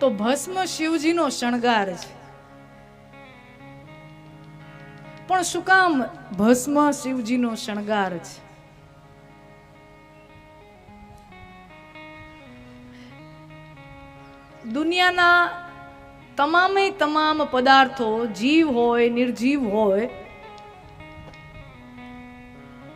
તો ભસ્મ શિવજીનો શણગાર છે. પણ શું કામ ભસ્મ શિવજીનો શણગાર છે? દુનિયાના તમામે તમામ પદાર્થો જીવ હોય, નિર્જીવ હોય,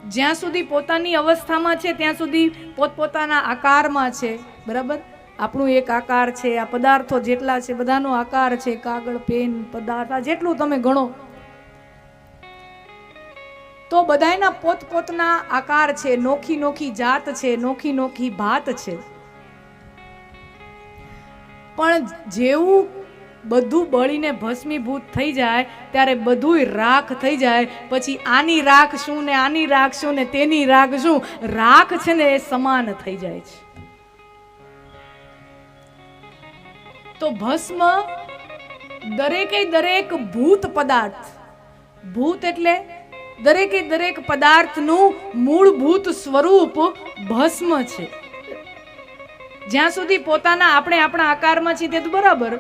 જ્યાં સુધી પોતાની અવસ્થામાં છે, ત્યાં સુધી પોતપોતાના આકારમાં છે. બરાબર? આપણું એક આકાર છે, આ પદાર્થો જેટલા છે, બધાનો આકાર છે, કાગળ, પેન, પદાર્થ જેટલું તમે ગણો. તો બધાયના પોતપોતના આકાર છે, નોખી નોખી જાત છે, નોખી નોખી ભાત છે. પણ જેવું બધું બળીને ભસ્મીભૂત થઈ જાય, ત્યારે બધુંય રાખ થઈ જાય. પછી આની રાખ શું ને આની રાખ શું ને તેની રાખ શું? રાખ છે ને એ સમાન થઈ જાય છે. તો ભસ્મ દરેકે દરેક ભૂત પદાર્થ. ભૂત એટલે દરેકે દરેક પદાર્થનું મૂળભૂત સ્વરૂપ ભસ્મ છે. જ્યાં સુધી પોતાના આપણે આપણા આકારમાં છીએ તે તો બરાબર.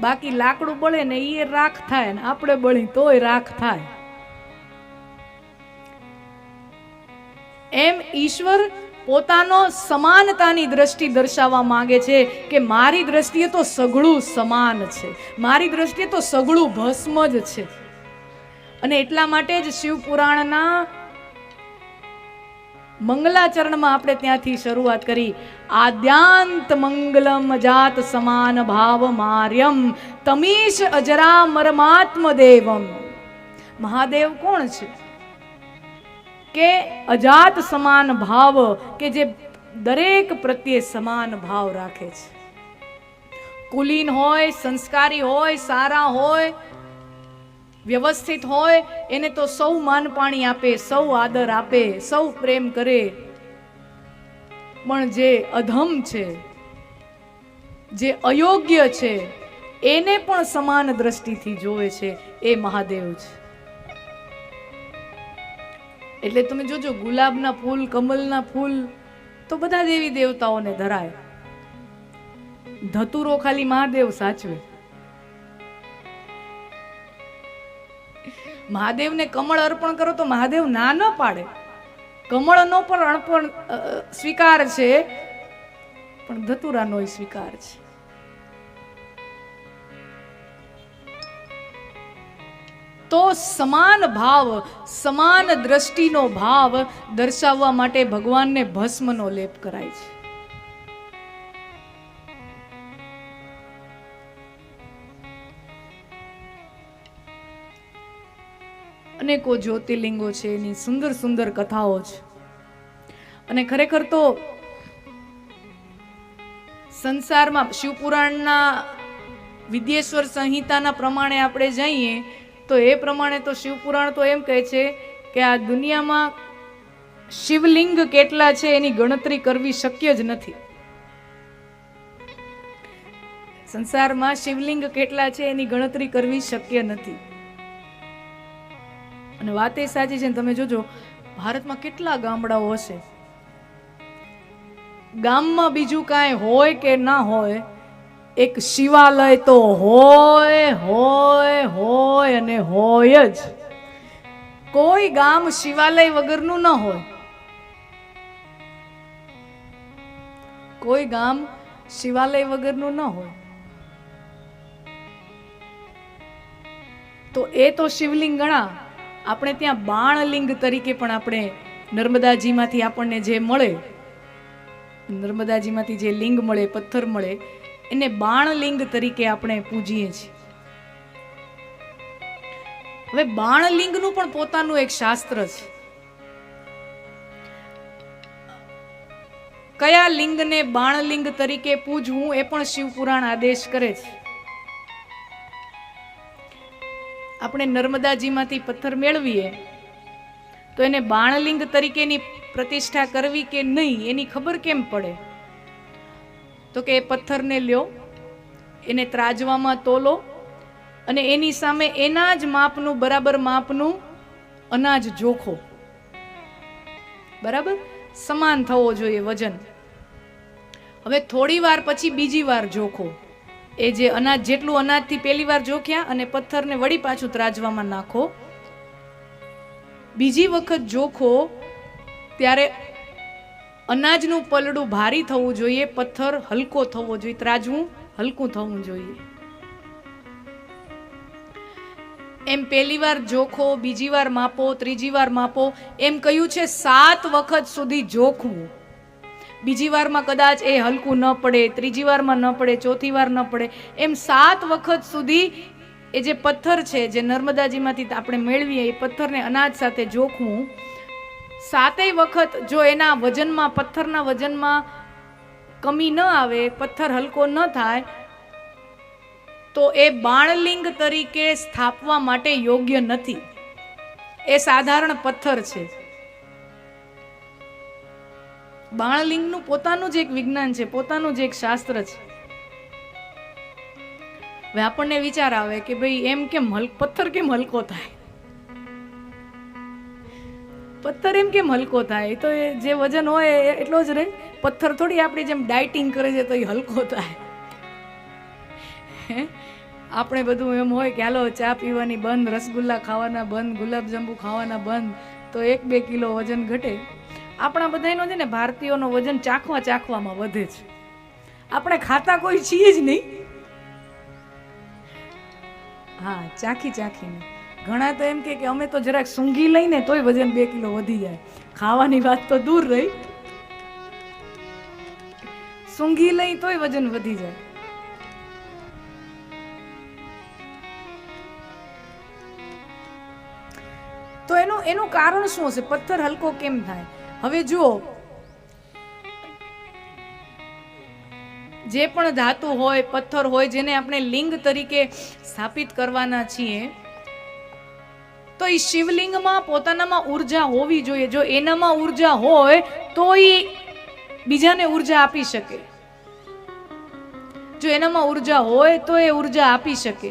બાકી લાકડું બળે ને એ રાખ થાય ને આપણે બળી તોય રાખ થાય. એમ ઈશ્વર પોતાનો સમાનતાની દ્રષ્ટિ દર્શાવવા માંગે છે કે મારી દ્રષ્ટિએ તો સઘળું સમાન છે. મારી દ્રષ્ટિએ તો સઘળું ભસ્મ જ છે. અને એટલા માટે જ શિવ પુરાણના મંગલાચરણમાં આપણે ત્યાંથી શરૂઆત કરી. આદ્યાંત મંગલમ જાત સમાન ભાવ માર્યમ તમીશ અજરા મરમાત્મ દેવમ મહાદેવ કોણ છે? કે અજાત સમાન ભાવ કે જે દરેક પ્રત્યે સમાન ભાવ રાખે છે. કુલીન હોય, સંસ્કારી હોય, સારા હોય, વ્યવસ્થિત હોય, એને તો સૌ માન પાણી આપે, સૌ આદર આપે, સૌ પ્રેમ કરે. પણ જે અધમ છે, જે અયોગ્ય છે, એને પણ સમાન દ્રષ્ટિથી જોવે છે એ મહાદેવ છે. એટલે તમે જોજો, ગુલાબના ફૂલ, કમલના ફૂલ, તો બધા દેવી દેવતાઓને ધરાય. ધતુરો ખાલી મહાદેવ સાચવે. મહાદેવને કમળ અર્પણ કરો તો મહાદેવ ના ન પાડે. કમળનો પણ અર્પણ સ્વીકાર છે, પણ ધતુરાનો સ્વીકાર છે. તો સમાન ભાવ, સમાન દ્રષ્ટિનો ભાવ દર્શાવવા માટે ભગવાનને ભસ્મનો લેપ કરાય છે. અનેકો જ્યોતિર્લિંગો છે, એની સુંદર સુંદર કથાઓ છે. અને ખરેખર તો સંસારમાં શિવપુરાણના વિદ્યેશ્વર સંહિતાના પ્રમાણે આપણે જઈએ તો એ પ્રમાણે તો શિવપુરાણ તો એમ કહે છે કે આ દુનિયામાં શિવલિંગ કેટલા છે એની ગણતરી કરવી શક્ય જ નથી. સંસારમાં શિવલિંગ કેટલા છે એની ગણતરી કરવી શક્ય નથી. અને વાત એ સાચી છે તમે જોજો, ભારતમાં કેટલા ગામડાઓ હશે? ગામમાં બીજું કાંઈ હોય કે ના હોય એક શિવાલય તો હોય હોય હોય અને હોય જ. કોઈ ગામ શિવાલય વગરનું ન હોય. કોઈ ગામ શિવાલય વગરનું ન હોય. તો એ તો શિવલિંગ ગણા. આપણે ત્યાં બાણલિંગ તરીકે પણ આપણે નર્મદાજીમાંથી આપણને જે મળે, નર્મદાજીમાંથી જે લિંગ મળે, પથ્થર મળે એને બાણલિંગ તરીકે આપણે પૂજીએ છીએ. હવે બાણલિંગનું પણ પોતાનું એક શાસ્ત્ર છે. કયા લિંગને બાણલિંગ તરીકે પૂજવું એ પણ શિવપુરાણ આદેશ કરે છે. આપણે નર્મદાજીમાંથી પથ્થર મેળવીએ, તો એને બાણલિંગ તરીકેની પ્રતિષ્ઠા કરવી કે નહીં, એની ખબર કેમ પડે? તો કે એ પથ્થરને લ્યો, એને ત્રાજવામાં તોલો અને એની સામે એના જ માપનું, બરાબર માપનું અનાજ જોખો. બરાબર? સમાન થવો જોઈએ વજન. હવે થોડી વાર પછી બીજી વાર જોખો. એ જે અનાજ, જેટલું અનાજથી પહેલી વાર જોખ્યા અને પથ્થરને વળી પાછું ત્રાજવામાં નાખો. બીજી વખત જોખો, ત્યારે અનાજનું પલડું ભારી થવું જોઈએ, પથ્થર હલકો થવો જોઈએ, ત્રાજવું હલકું થવું જોઈએ. એમ પહેલી વાર જોખો, બીજી વાર માપો, ત્રીજી વાર માપો, એમ કહ્યું છે, સાત વખત સુધી જોખવું. બીજી વારમાં કદાચ એ હલકું ન પડે, ત્રીજી વારમાં ન પડે, ચોથી વાર ન પડે, એમ સાત વખત સુધી એ જે પથ્થર છે, જે નર્મદાજીમાંથી આપણે મેળવીએ, એ પથ્થરને અનાજ સાથે જોખવું સાતેય વખત જો એના વજનમાં, પથ્થરના વજનમાં કમી ન આવે, પથ્થર હલકો ન થાય, તો એ બાણલિંગ તરીકે સ્થાપવા માટે યોગ્ય નથી. એ સાધારણ પથ્થર છે. બાણલિંગનું પોતાનું જ એક વિજ્ઞાન છે, પોતાનું જ એક શાસ્ત્ર છે. હવે આપણને વિચાર આવે કે ભાઈ એમ કેમ હલ, પથ્થર કેમ હલકો થાય? પથ્થર એમ કેમ હલકો થાય? તો એ જે વજન હોય એ એટલો જ રહે. પથ્થર થોડી આપણી જેમ ડાયટિંગ કરે છે તો એ હલકો થાય? આપણે બધું એમ હોય કે હાલો ચા પીવાની બંધ, રસગુલ્લા ખાવાના બંધ, ગુલાબજાંબુ ખાવાના બંધ, તો એક બે કિલો વજન ઘટે. આપણા બધાનો છે ને ભારતીયોનો વજન ચાખવા ચાખવામાં વધે છે. આપણે ખાતા કોઈ છીએ જ નહીં. હા, ચાખી ચાખીને. ઘણા તો એમ કે અમે તો જરાક સૂંઘી લઈને તોય વજન બે કિલો વધી જાય. ખાવાની વાત તો દૂર રહી. સૂંઘી લઈ તોય વજન વધી જાય. તો એનું એનું કારણ શું હશે? પથ્થર હલકો કેમ થાય? હવે જુઓ. જે પણ ધાતુ હોય, પથ્થર હોય, જેને આપણે લિંગ તરીકે સ્થાપિત કરવાના છીએ તો એ શિવલિંગમાં પોતાનામાં ઊર્જા હોવી જોઈએ. જો એનામાં ઊર્જા હોય તો એ બીજાને ઊર્જા આપી શકે. જો એનામાં ઊર્જા હોય તો એ ઊર્જા આપી શકે.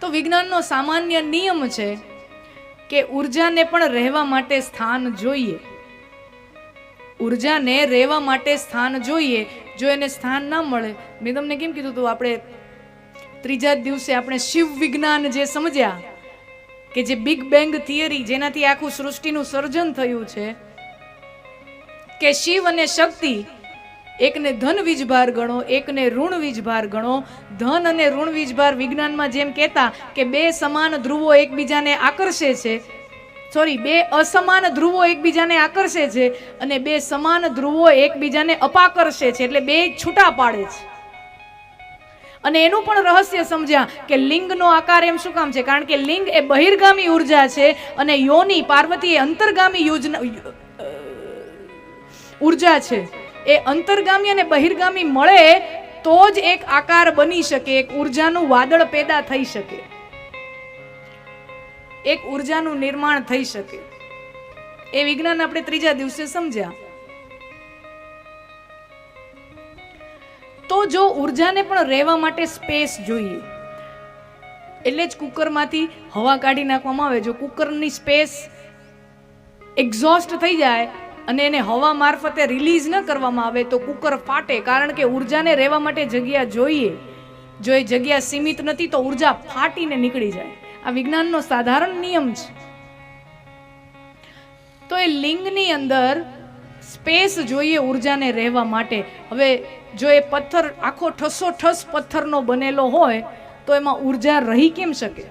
તો વિજ્ઞાનનો સામાન્ય નિયમ છે કે ઉર્જાને પણ રહેવા માટે સ્થાન જોઈએ. ઉર્જાને રહેવા માટે સ્થાન જોઈએ. જો એને સ્થાન ના મળે, મેં તમને કેમ કીધું હતું આપણે ત્રીજા દિવસે આપણે શિવ વિજ્ઞાન જે સમજ્યા કે જે બિગ બેંગ થિયરી જેનાથી આખું સૃષ્ટિનું સર્જન થયું છે, કે શિવ અને શક્તિ એકને ધન વીજભાર ગણો, એકને ઋણ વીજભાર ગણો. ધન અને ઋણ વીજભાર વિજ્ઞાનમાં જેમ કહેતા કે બે સમાન ધ્રુવો એકબીજાને આકર્ષે છે સોરી બે અસમાન ધ્રુવો એકબીજાને આકર્ષે છે અને બે સમાન ધ્રુવો એકબીજાને અપાકર્ષે છે, એટલે બે છૂટા પાડે છે. અને એનું પણ રહસ્ય સમજ્યા કે લિંગનો આકાર એમ શું કામ છે? કારણ કે લિંગ એ બહિર્ગામી ઊર્જા છે અને યોની પાર્વતી એ અંતર્ગામી ઊર્જા છે. એ અંતર્ગામી અને બહિર્ગામી મળે તો જ એક આકાર બની શકે, એક ઉર્જાનું વાદળ પેદા થઈ શકે. એક ઉર્જાનું નિર્માણ થઈ શકે. એ વિજ્ઞાન આપણે ત્રીજા દિવસે સમજ્યા. તો જો ઉર્જાને પણ રહેવા માટે સ્પેસ જોઈએ. એટલે જ કુકરમાંથી હવા કાઢી નાખવામાં આવે. જો કુકરની સ્પેસ એક્ઝોસ્ટ થઈ જાય અને એને હવા મારફતે રિલીઝ ન કરવામાં આવે તો કુકર ફાટે. કારણ કે ઉર્જાને રહેવા માટે જગ્યા જોઈએ. જો એ જગ્યા સીમિત નથી તો ઊર્જા ફાટીને નીકળી જાય. આ વિજ્ઞાનનો સાધારણ નિયમ છે. તો એ લિંગની અંદર સ્પેસ જોઈએ ઉર્જાને રહેવા માટે. હવે જો એ પથ્થર, આખો ઠસો ઠસ પથ્થરનો બનેલો હોય, તો એમાં ઊર્જા રહી કેમ શકે?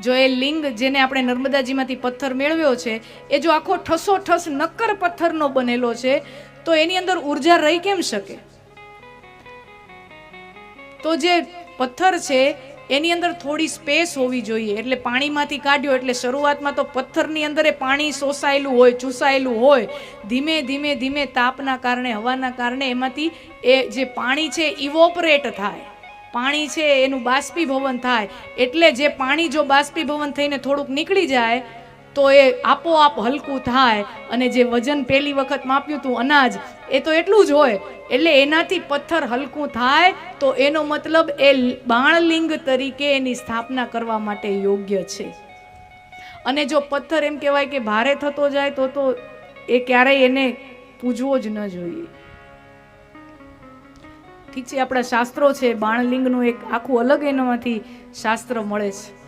જો એ લિંગ જેને આપણે નર્મદાજીમાંથી પથ્થર મેળવ્યો છે, એ જો આખો ઠસો ઠસ નક્કર પથ્થરનો બનેલો છે, તો એની અંદર ઊર્જા રહી કેમ શકે? તો જે પથ્થર છે એની અંદર થોડી સ્પેસ હોવી જોઈએ. એટલે પાણીમાંથી કાઢ્યો એટલે શરૂઆતમાં તો પથ્થરની અંદર એ પાણી શોષાયેલું હોય, ચૂસાયેલું હોય. ધીમે ધીમે ધીમે તાપના કારણે, હવાના કારણે એમાંથી એ જે પાણી છે ઇવોપરેટ થાય. પાણી છે એનું બાષ્પીભવન થાય. એટલે જે પાણી જો બાષ્પીભવન થઈને થોડુંક નીકળી જાય તો એ આપોઆપ હલકું થાય અને જે વજન પહેલી વખત માપ્યું હતું અનાજ, એ તો એટલું જ હોય. એટલે એનાથી પથ્થર હલકું થાય તો એનો મતલબ એ બાણલિંગ તરીકે એની સ્થાપના કરવા માટે યોગ્ય છે. અને જો પથ્થર એમ કહેવાય કે ભારે થતો જાય તો તો એ ક્યારેય એને પૂજવો જ ન જોઈએ. ઠીક છે, આપણા શાસ્ત્રો છે, બાણલિંગનું એક આખું અલગ એનામાંથી શાસ્ત્ર મળે છે.